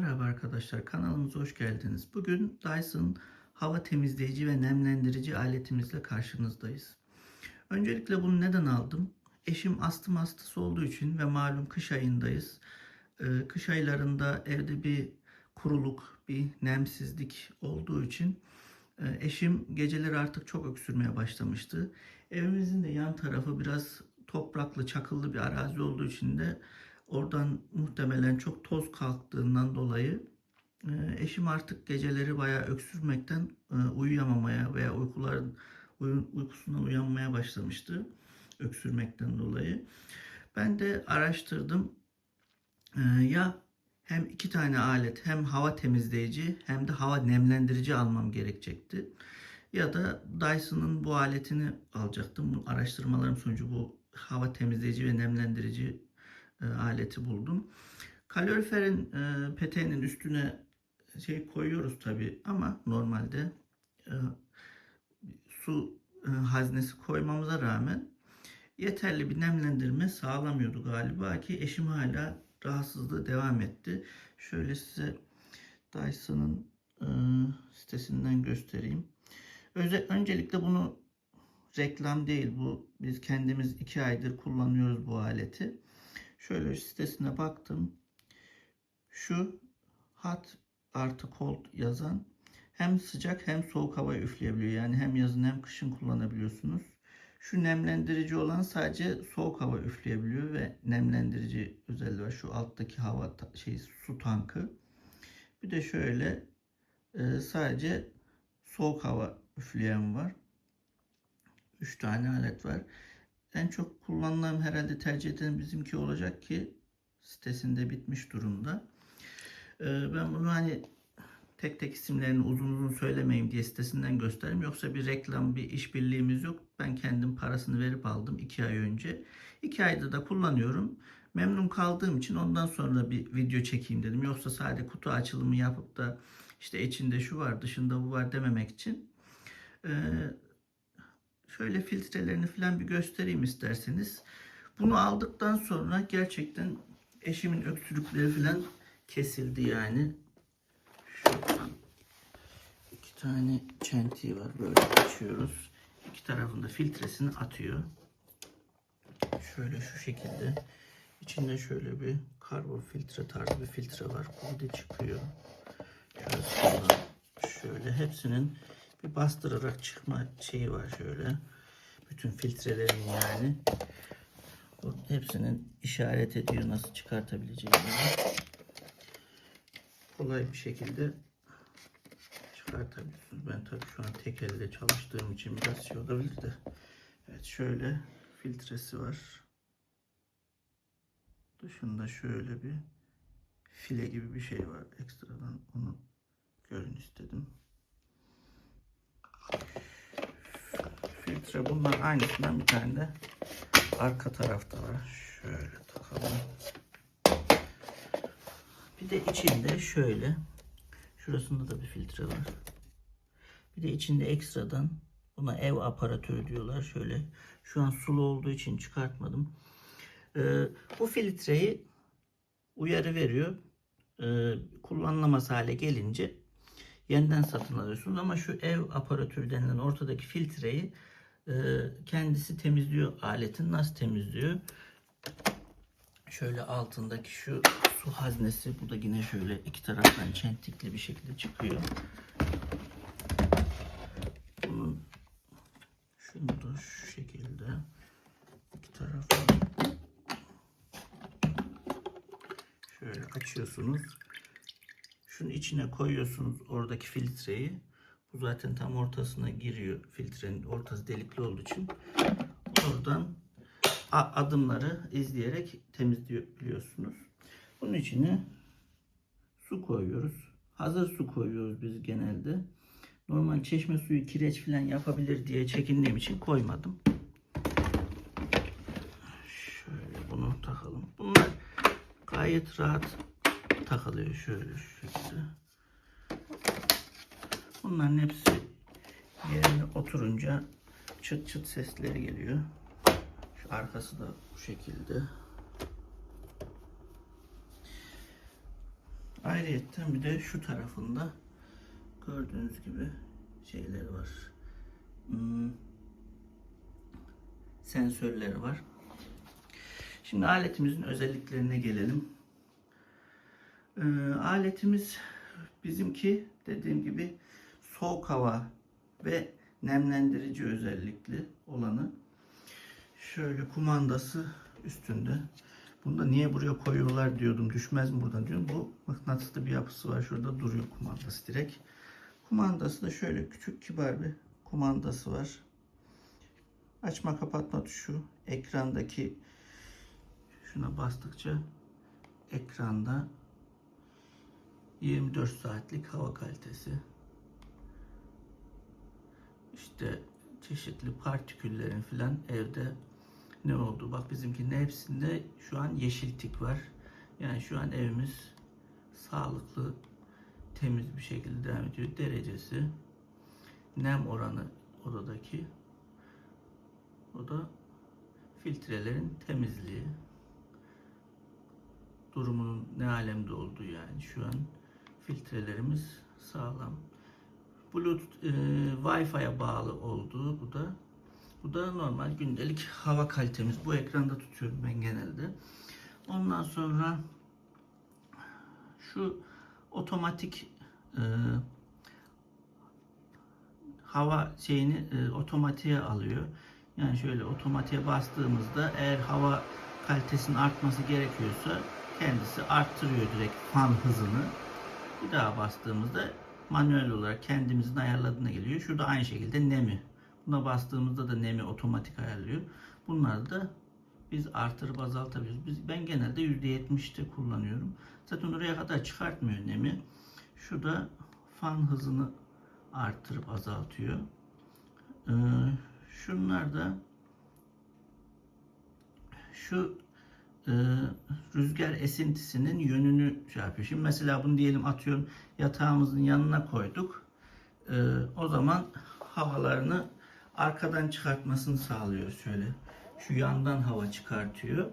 Merhaba arkadaşlar kanalımıza hoş geldiniz. Bugün Dyson hava temizleyici ve nemlendirici aletimizle karşınızdayız. Öncelikle bunu neden aldım? Eşim astım hastası olduğu için ve malum kış ayındayız. Ee, kış aylarında evde bir kuruluk, bir nemsizlik olduğu için e, eşim geceleri artık çok öksürmeye başlamıştı. Evimizin de yan tarafı biraz topraklı, çakıllı bir arazi olduğu için de Oradan muhtemelen çok toz kalktığından dolayı e, eşim artık geceleri bayağı öksürmekten e, uyuyamamaya veya uykular uy- uykusundan uyanmaya başlamıştı öksürmekten dolayı. Ben de araştırdım. E, Ya hem iki tane alet hem hava temizleyici hem de hava nemlendirici almam gerekecekti. Ya da Dyson'ın bu aletini alacaktım. Araştırmalarım sonucu bu hava temizleyici ve nemlendirici e, aleti buldum. Kaloriferin e, peteğinin üstüne şey koyuyoruz tabi ama normalde e, su e, haznesi koymamıza rağmen yeterli bir nemlendirme sağlamıyordu galiba ki eşim hala rahatsızlığı devam etti. Şöyle size Dyson'ın e, sitesinden göstereyim. Öze, öncelikle bunu reklam değil bu biz kendimiz iki aydır kullanıyoruz bu aleti. Şöyle sitesine baktım. Şu hot artı cold yazan hem sıcak hem soğuk hava üfleyebiliyor. Yani hem yazın hem kışın kullanabiliyorsunuz. Şu nemlendirici olan sadece soğuk hava üfleyebiliyor ve nemlendirici özelliği var. Şu alttaki hava şey su tankı. Bir de şöyle e, sadece soğuk hava üfleyen var. 3 tane alet var. En çok kullanılan herhalde tercih edilen bizimki olacak ki sitesinde bitmiş durumda. Ee, ben bunu hani tek tek isimlerini uzun uzun söylemeyeyim diye sitesinden göstereyim. Yoksa bir reklam, bir işbirliğimiz yok. Ben kendim parasını verip aldım 2 ay önce. 2 aydır da kullanıyorum. Memnun kaldığım için ondan sonra bir video çekeyim dedim. Yoksa sadece kutu açılımı yapıp da işte içinde şu var, dışında bu var dememek için. Ee, şöyle filtrelerini falan bir göstereyim isterseniz. Bunu aldıktan sonra gerçekten eşimin öksürükleri falan kesildi yani. Şuradan iki tane çentiği var böyle açıyoruz. İki tarafında filtresini atıyor. Şöyle şu şekilde. İçinde şöyle bir karbon filtre tarzı bir filtre var. Bu de çıkıyor. Şöyle, şöyle hepsinin bir bastırarak çıkma şeyi var şöyle. Bütün filtrelerin yani. Bu hepsinin işaret ediyor nasıl çıkartabileceğini. Kolay bir şekilde çıkartabiliyorsunuz. Ben tabii şu an tek elde çalıştığım için biraz şey olabilir de. Evet şöyle filtresi var. Dışında şöyle bir file gibi bir şey var. Ekstradan onu görün istedim. Filtre bunlar aynısından bir tane de arka tarafta var. Şöyle takalım. Bir de içinde şöyle şurasında da bir filtre var. Bir de içinde ekstradan buna ev aparatörü diyorlar. Şöyle şu an sulu olduğu için çıkartmadım. Ee, bu filtreyi uyarı veriyor. Ee, kullanılamaz hale gelince yeniden satın alıyorsunuz ama şu ev aparatörü denilen ortadaki filtreyi e, kendisi temizliyor aletin nasıl temizliyor? Şöyle altındaki şu su haznesi bu da yine şöyle iki taraftan çentikli bir şekilde çıkıyor. Bunun şunu da şu şekilde iki taraftan şöyle açıyorsunuz. Şunun içine koyuyorsunuz oradaki filtreyi. Zaten tam ortasına giriyor. Filtrenin ortası delikli olduğu için. Oradan adımları izleyerek temizliyorsunuz. Bunun içine su koyuyoruz. Hazır su koyuyoruz biz genelde. Normal çeşme suyu kireç falan yapabilir diye çekindiğim için koymadım. Şöyle bunu takalım. Bunlar gayet rahat takılıyor şöyle şu. Bunların hepsi yerine oturunca çıt çıt sesleri geliyor. Şu arkası da bu şekilde. Ayrıyetten bir de şu tarafında gördüğünüz gibi şeyler var. Hmm, sensörleri var. Şimdi aletimizin özelliklerine gelelim. Ee, aletimiz bizimki dediğim gibi soğuk hava ve nemlendirici özellikli olanı. Şöyle kumandası üstünde. Bunu da niye buraya koyuyorlar diyordum. Düşmez mi buradan diyorum. Bu mıknatıslı bir yapısı var. Şurada duruyor kumandası direkt. Kumandası da şöyle küçük kibar bir kumandası var. Açma kapatma tuşu. Ekrandaki şuna bastıkça ekranda 24 saatlik hava kalitesi. İşte çeşitli partiküllerin filan evde ne oldu? Bak bizimkinin hepsinde şu an yeşil tik var. Yani şu an evimiz sağlıklı, temiz bir şekilde devam ediyor. Derecesi, nem oranı odadaki. O da filtrelerin temizliği. Durumunun ne alemde olduğu yani şu an filtrelerimiz sağlam. Bluetooth e, Wi-Fi'ye bağlı olduğu bu da. Bu da normal gündelik hava kalitemiz. Bu ekranda tutuyorum ben genelde. Ondan sonra şu otomatik e, hava şeyini e, otomatiğe alıyor. Yani şöyle otomatiğe bastığımızda eğer hava kalitesinin artması gerekiyorsa kendisi arttırıyor direkt fan hızını. Bir daha bastığımızda manuel olarak kendimizin ayarladığına geliyor. Şurada aynı şekilde nemi. Buna bastığımızda da nemi otomatik ayarlıyor. Bunları da biz artırıp azaltabiliyoruz. Biz, ben genelde %70'te kullanıyorum. Zaten oraya kadar çıkartmıyor nemi. Şurada fan hızını artırıp azaltıyor. Ee, şunlar da şu e, rüzgar esintisinin yönünü şey yapıyor. Şimdi mesela bunu diyelim atıyorum yatağımızın yanına koyduk. E, o zaman havalarını arkadan çıkartmasını sağlıyor şöyle. Şu yandan hava çıkartıyor.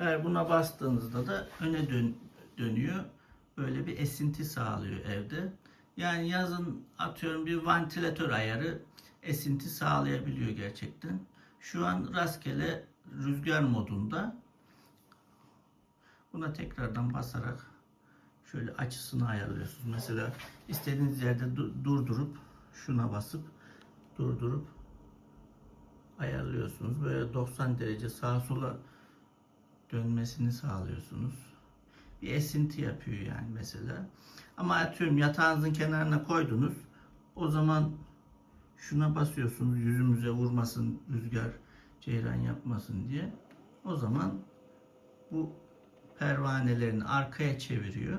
Eğer buna bastığınızda da öne dön, dönüyor. Böyle bir esinti sağlıyor evde. Yani yazın atıyorum bir vantilatör ayarı esinti sağlayabiliyor gerçekten. Şu an rastgele rüzgar modunda. Buna tekrardan basarak şöyle açısını ayarlıyorsunuz. Mesela istediğiniz yerde du- durdurup şuna basıp durdurup ayarlıyorsunuz. Böyle 90 derece sağa sola dönmesini sağlıyorsunuz. Bir esinti yapıyor yani mesela. Ama atıyorum yatağınızın kenarına koydunuz. O zaman şuna basıyorsunuz yüzümüze vurmasın rüzgar ceyran yapmasın diye. O zaman bu pervanelerini arkaya çeviriyor.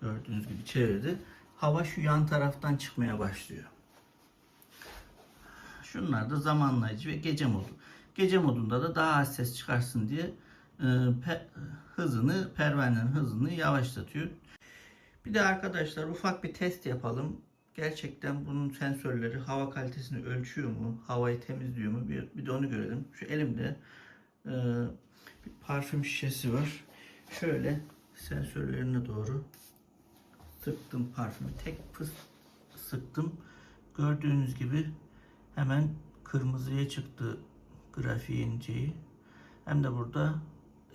Gördüğünüz gibi çevirdi. Hava şu yan taraftan çıkmaya başlıyor. Şunlar da zamanlayıcı ve gece modu. Gece modunda da daha az ses çıkarsın diye e, pe- hızını, pervanenin hızını yavaşlatıyor. Bir de arkadaşlar ufak bir test yapalım. Gerçekten bunun sensörleri hava kalitesini ölçüyor mu? Havayı temizliyor mu? Bir, bir de onu görelim. Şu elimde e, bir parfüm şişesi var. Şöyle sensörlerine doğru sıktım parfümü. Tek fıs sıktım. Gördüğünüz gibi hemen kırmızıya çıktı grafiğin şeyi. Hem de burada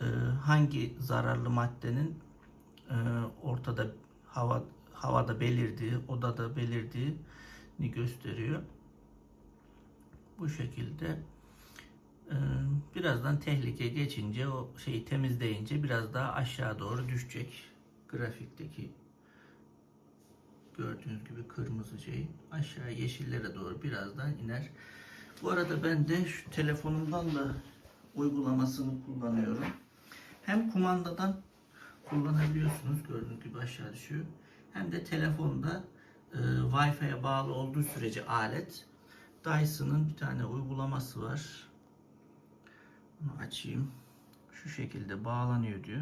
e, hangi zararlı maddenin e, ortada hava havada belirdiği, odada belirdiğini gösteriyor. Bu şekilde birazdan tehlike geçince o şeyi temizleyince biraz daha aşağı doğru düşecek grafikteki gördüğünüz gibi kırmızı şey aşağı yeşillere doğru birazdan iner. Bu arada ben de şu telefonumdan da uygulamasını kullanıyorum. Hem kumandadan kullanabiliyorsunuz gördüğünüz gibi aşağı düşüyor. Hem de telefonda e, Wi-Fi'ye bağlı olduğu sürece alet Dyson'ın bir tane uygulaması var. Bunu açayım. Şu şekilde bağlanıyor diyor.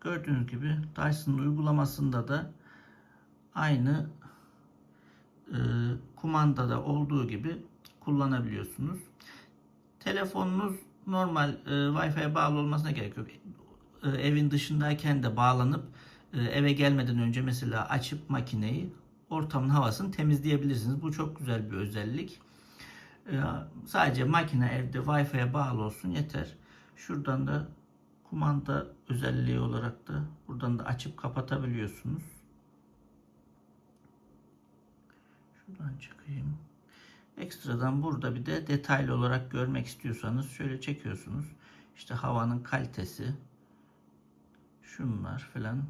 Gördüğünüz gibi Dyson'ın uygulamasında da aynı e, kumandada olduğu gibi kullanabiliyorsunuz. Telefonunuz normal e, Wi-Fi'ye bağlı olmasına gerek yok. E, evin dışındayken de bağlanıp e, eve gelmeden önce mesela açıp makineyi ortamın havasını temizleyebilirsiniz. Bu çok güzel bir özellik. Sadece makine evde Wi-Fi'ye bağlı olsun yeter. Şuradan da kumanda özelliği olarak da buradan da açıp kapatabiliyorsunuz. Şuradan çıkayım. Ekstradan burada bir de detaylı olarak görmek istiyorsanız şöyle çekiyorsunuz. İşte havanın kalitesi, şunlar falan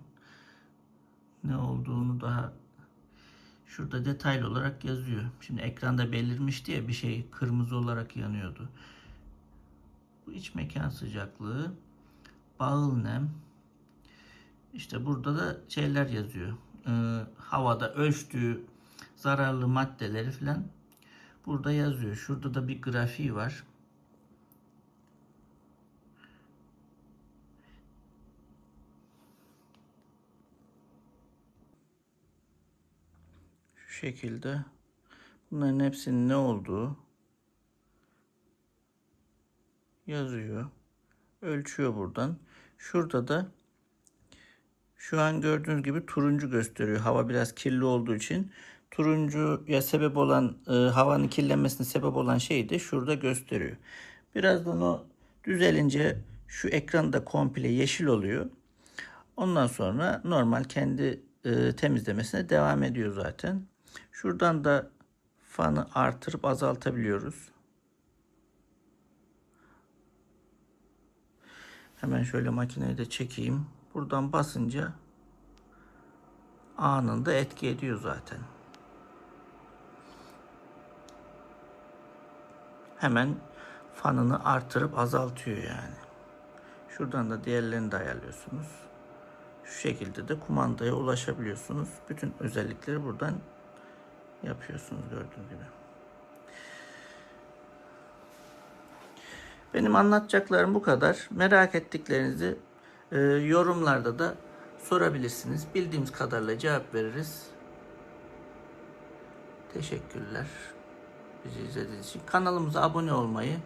ne olduğunu daha şurada detaylı olarak yazıyor. Şimdi ekranda belirmişti ya bir şey kırmızı olarak yanıyordu. Bu iç mekan sıcaklığı, bağıl nem. İşte burada da şeyler yazıyor. Ee, havada ölçtüğü zararlı maddeleri falan burada yazıyor. Şurada da bir grafiği var. Şekilde bunların hepsinin ne olduğu yazıyor. Ölçüyor buradan. Şurada da şu an gördüğünüz gibi turuncu gösteriyor. Hava biraz kirli olduğu için turuncuya sebep olan e, havanın kirlenmesine sebep olan şeyi de şurada gösteriyor. Birazdan o düzelince şu ekranda komple yeşil oluyor. Ondan sonra normal kendi e, temizlemesine devam ediyor zaten. Şuradan da fanı artırıp azaltabiliyoruz. Hemen şöyle makineyi de çekeyim. Buradan basınca anında etki ediyor zaten. Hemen fanını artırıp azaltıyor yani. Şuradan da diğerlerini de ayarlıyorsunuz. Şu şekilde de kumandaya ulaşabiliyorsunuz. Bütün özellikleri buradan yapıyorsunuz gördüğünüz gibi. Benim anlatacaklarım bu kadar. Merak ettiklerinizi e, yorumlarda da sorabilirsiniz. Bildiğimiz kadarıyla cevap veririz. Teşekkürler. Bizi izlediğiniz için. Kanalımıza abone olmayı,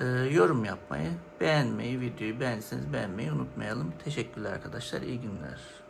e, yorum yapmayı, beğenmeyi, videoyu beğendiyseniz beğenmeyi unutmayalım. Teşekkürler arkadaşlar. İyi günler.